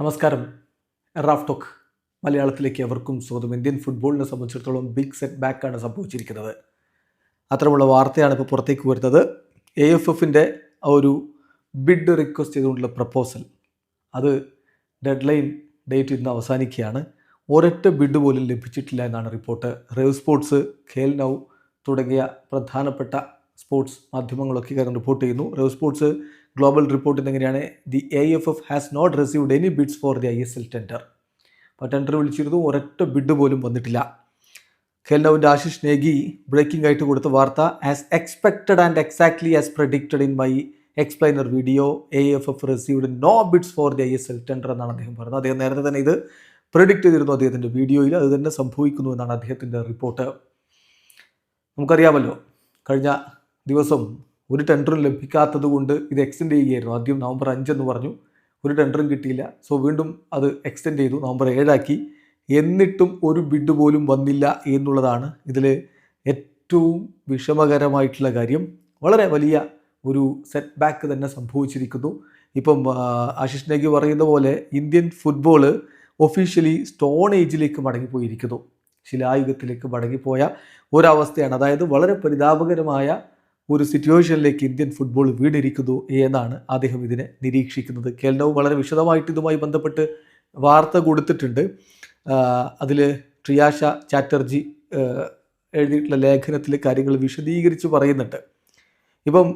നമസ്കാരം. Raf talk മലയാളത്തിലേക്ക് എവർക്കും സ്വാഗതം. ഇന്ത്യൻ ഫുട്ബോളിനെ സംബന്ധിച്ചിടത്തോളം ബിഗ് സെറ്റ് ബാക്കാണ് സംഭവിച്ചിരിക്കുന്നത്. അത്തരമുള്ള വാർത്തയാണ് ഇപ്പോൾ പുറത്തേക്ക് വരുന്നത്. എ എഫ് എഫിന്റെ ഒരു ബിഡ് റിക്വസ്റ്റ് ചെയ്തുകൊണ്ടുള്ള പ്രപ്പോസൽ അത് ഡെഡ് ലൈൻ ഡേറ്റ് ഇന്ന് അവസാനിക്കുകയാണ്. ഒരൊറ്റ ബിഡ് പോലും ലഭിച്ചിട്ടില്ല എന്നാണ് report. Rev Sports Khel Now തുടങ്ങിയ പ്രധാനപ്പെട്ട സ്പോർട്സ് മാധ്യമങ്ങളൊക്കെ കാരണം റിപ്പോർട്ട് ചെയ്യുന്നു. റേവ് സ്പോർട്സ് ഗ്ലോബൽ റിപ്പോർട്ട് എങ്ങനെയാണ്? The A F F has not received any bids for the I S L tender അപ്പോൾ ടെൻഡർ വിളിച്ചിരുന്നു. ഒരൊറ്റ ബിഡ് പോലും വന്നിട്ടില്ല. ഖേൽനൌവിന്റെ ആശിഷ് നേഗി ബ്രേക്കിംഗ് ആയിട്ട് കൊടുത്ത വാർത്ത as expected and exactly as predicted in my explainer video A F F received no bids for the I S L tender എന്നാണ് അദ്ദേഹം പറഞ്ഞത്. അദ്ദേഹം നേരത്തെ തന്നെ ഇത് പ്രഡിക്റ്റ് ചെയ്തിരുന്നു അദ്ദേഹത്തിന്റെ വീഡിയോയിൽ അത് തന്നെ സംഭവിക്കുന്നു എന്നാണ് അദ്ദേഹത്തിന്റെ റിപ്പോർട്ട് നമുക്കറിയാമല്ലോ കഴിഞ്ഞ ദിവസം ഒരു ടെൻഡറും ലഭിക്കാത്തത് കൊണ്ട് ഇത് എക്സ്റ്റെൻഡ് ചെയ്യുകയായിരുന്നു. ആദ്യം നവംബർ അഞ്ചെന്ന് പറഞ്ഞു. ഒരു ടെൻഡറും കിട്ടിയില്ല. സോ വീണ്ടും അത് എക്സ്റ്റെൻഡ് ചെയ്തു. നവംബർ ഏഴാക്കി. എന്നിട്ടും ഒരു ബിഡ് പോലും വന്നില്ല എന്നുള്ളതാണ് ഇതിൽ ഏറ്റവും വിഷമകരമായിട്ടുള്ള കാര്യം. വളരെ വലിയ ഒരു സെറ്റ് ബാക്ക് തന്നെ സംഭവിച്ചിരിക്കുന്നു. ഇപ്പം ആശിഷ് നേഗി പറയുന്ന പോലെ ഇന്ത്യൻ ഫുട്ബോൾ ഒഫീഷ്യലി സ്റ്റോൺ ഏജിലേക്ക് മടങ്ങിപ്പോയിരിക്കുന്നു. ശിലായുഗത്തിലേക്ക് മടങ്ങിപ്പോയ ഒരവസ്ഥയാണ്. അതായത് വളരെ പരിതാപകരമായ ഒരു സിറ്റുവേഷനിലേക്ക് ഇന്ത്യൻ ഫുട്ബോൾ വീണിരിക്കുന്നു എന്നാണ് അദ്ദേഹം ഇതിനെ നിരീക്ഷിക്കുന്നത്. കേൽനവ് വളരെ വിശദമായിട്ട് ഇതുമായി ബന്ധപ്പെട്ട് വാർത്ത കൊടുത്തിട്ടുണ്ട്. അതിൽ ട്രിയാഷ ചാറ്റർജി എഴുതിയിട്ടുള്ള ലേഖനത്തിൽ കാര്യങ്ങൾ വിശദീകരിച്ച് പറയുന്നുണ്ട്. ഇപ്പം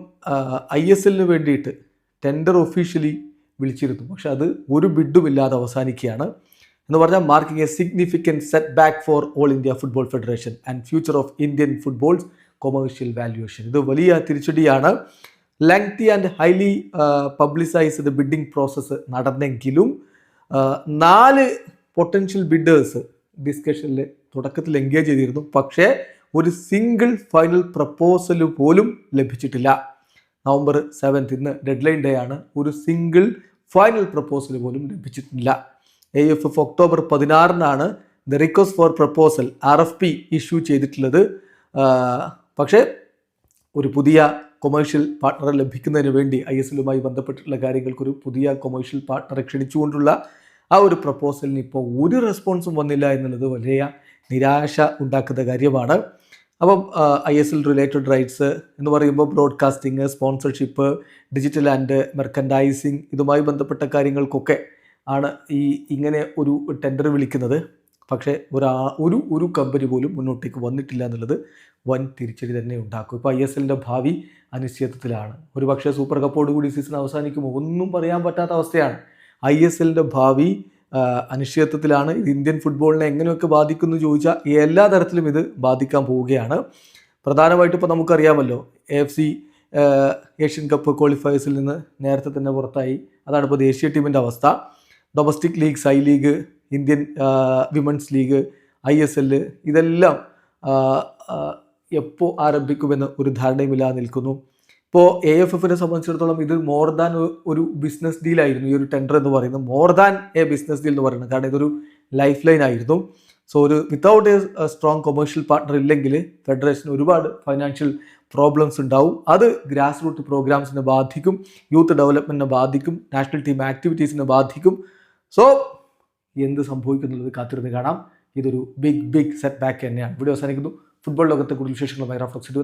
ഐ എസ് എല്ലിന് വേണ്ടിയിട്ട് ടെൻഡർ ഒഫീഷ്യലി വിളിച്ചിരുന്നു. പക്ഷെ അത് ഒരു ബിഡും ഇല്ലാതെ അവസാനിക്കുകയാണ്. എന്ന് പറഞ്ഞാൽ marking a significant setback for All India Football Federation and future of Indian football's commercial valuation ഇത് വലിയ തിരിച്ചടിയാണ്. Lengthy and highly publicised bidding process നടന്നെങ്കിലും നാല് പൊട്ടൻഷ്യൽ ബിഡേഴ്സ് ഡിസ്കഷനിൽ തുടക്കത്തിൽ എൻഗേജ് ചെയ്തിരുന്നു. പക്ഷേ ഒരു സിംഗിൾ ഫൈനൽ പ്രപ്പോസൽ പോലും ലഭിച്ചിട്ടില്ല. നവംബർ സെവൻത്ത് ഇന്ന് ഡെഡ് ലൈൻ ഡേ ആണ്. ഒരു സിംഗിൾ ഫൈനൽ പ്രപ്പോസൽ പോലും ലഭിച്ചിട്ടില്ല. A F F October പതിനാറിനാണ് the request for proposal R F P issue ചെയ്തിട്ടുള്ളത്. പക്ഷേ ഒരു പുതിയ കൊമേഴ്ഷ്യൽ പാർട്ട്ണറെ ലഭിക്കുന്നതിന് വേണ്ടി ഐ എസ് എല്ലുമായി ബന്ധപ്പെട്ടിട്ടുള്ള കാര്യങ്ങൾക്കൊരു പുതിയ കൊമേഴ്ഷ്യൽ പാർട്ട്ണറെ ക്ഷണിച്ചുകൊണ്ടുള്ള ആ ഒരു പ്രപ്പോസലിന് ഇപ്പോൾ ഒരു റെസ്പോൺസും വന്നില്ല എന്നുള്ളത് വലിയ നിരാശ ഉണ്ടാക്കുന്ന കാര്യമാണ്. അപ്പം I S L related rights എന്ന് പറയുമ്പോൾ broadcasting sponsorship digital and merchandising ഇതുമായി ബന്ധപ്പെട്ട കാര്യങ്ങൾക്കൊക്കെ ആണ് ഈ ഇങ്ങനെ ഒരു ടെൻഡർ വിളിക്കുന്നത്. പക്ഷേ ഒരാ ഒരു ഒരു കമ്പനി പോലും മുന്നോട്ടേക്ക് വന്നിട്ടില്ല എന്നുള്ളത് വൻ തിരിച്ചടി തന്നെ ഉണ്ടാക്കും. ഇപ്പോൾ ഐ എസ് എല്ലിന്റെ ഭാവി അനിശ്ചിതത്വത്തിലാണ്. ഒരു പക്ഷേ സൂപ്പർ കപ്പോടുകൂടി സീസൺ അവസാനിക്കുമ്പോൾ ഒന്നും പറയാൻ പറ്റാത്ത അവസ്ഥയാണ്. ഐ എസ് എല്ലിന്റെ ഭാവി അനിശ്ചിതത്വത്തിലാണ്. ഇത് ഇന്ത്യൻ ഫുട്ബോളിനെ എങ്ങനെയൊക്കെ ബാധിക്കുന്നു ചോദിച്ചാൽ എല്ലാ തരത്തിലും ഇത് ബാധിക്കാൻ പോവുകയാണ്. പ്രധാനമായിട്ടും ഇപ്പോൾ നമുക്കറിയാമല്ലോ എഫ് സി ഏഷ്യൻ കപ്പ് ക്വാളിഫയേഴ്സിൽ നിന്ന് നേരത്തെ തന്നെ പുറത്തായി. അതാണ് ഇപ്പോൾ ദേശീയ ടീമിന്റെ അവസ്ഥ. Domestic leagues I league Indian women's league I S L ഇതെല്ലാം എപ്പോൾ ആരംഭിക്കുമെന്ന് ഒരു ധാരണയുമില്ലാതെ നിൽക്കുന്നു. ഇപ്പോൾ എ എഫ് എഫിനെ സംബന്ധിച്ചിടത്തോളം ഇത് മോർ ദാൻ ഒരു ബിസിനസ് ഡീലായിരുന്നു ഈ ഒരു ടെൻഡർ എന്ന് പറയുന്നത് more than a business deal എന്ന് പറയുന്നത്. കാരണം ഇതൊരു ലൈഫ് ലൈൻ ആയിരുന്നു. സോ ഒരു without a strong commercial partner ഇല്ലെങ്കിൽ ഫെഡറേഷന് ഒരുപാട് ഫൈനാൻഷ്യൽ പ്രോബ്ലംസ് ഉണ്ടാവും. അത് ഗ്രാസ് റൂട്ട് പ്രോഗ്രാംസിനെ ബാധിക്കും. യൂത്ത് ഡെവലപ്മെന്റിനെ ബാധിക്കും. നാഷണൽ ടീം ആക്ടിവിറ്റീസിനെ ബാധിക്കും. സോ എന്ത് സംഭവിക്കുന്നുള്ളത് കാത്തിരുന്ന് കാണാം. ഇതൊരു ബിഗ് ബിഗ് സെറ്റ് ബാക്ക് തന്നെയാണ്. വീഡിയോ അവസാനിക്കുന്നു. ഫുട്ബോൾ ലോകത്തെ കൂടുതൽ വിശേഷങ്ങളുമായി റഫ്ലക്സ് ചെയ്തു